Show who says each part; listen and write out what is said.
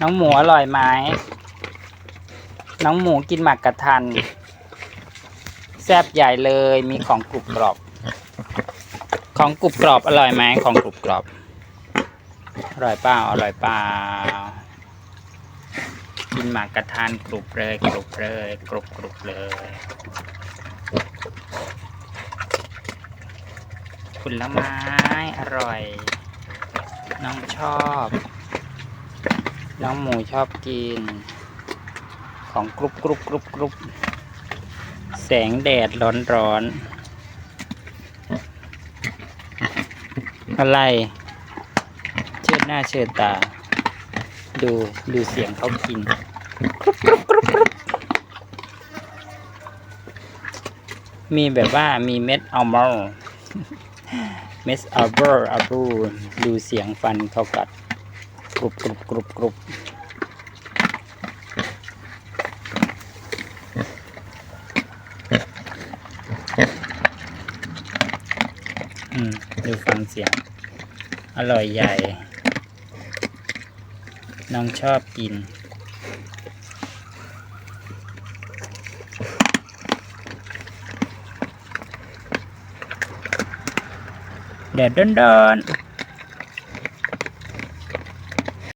Speaker 1: น้องหมูอร่อยไหมน้องหมูกินหมักกระทัน แซบใหญ่เลยมีของกรุบกรอบ ของกรุบกรอบอร่อยไหมของกรุบกรอบ อร่อยเปล่าอร่อยเปล่ากินหมากกระทานกรุบเลยกรุบเลยกรุบกรุบเลยผลไม้อร่อย น้องชอบ น้องหมูชอบกิน ของกรุบกรุบกรุบกรุบแสงแดดร้อนร้อนอะไร เชิดหน้าเชิดตา ดูดูเสียงเขากินกรุบกรุบกรุบกรุบมีแบบว่ามีเม็ดอัลมอนด์เม็ดอัลเบอร์อัลบูดูเสียงฟันเขากัด กรุบกรุบกรุบกรุบอืมดูฟังเสียง อร่อยใหญ่ น้องชอบกินแดดร้อนๆ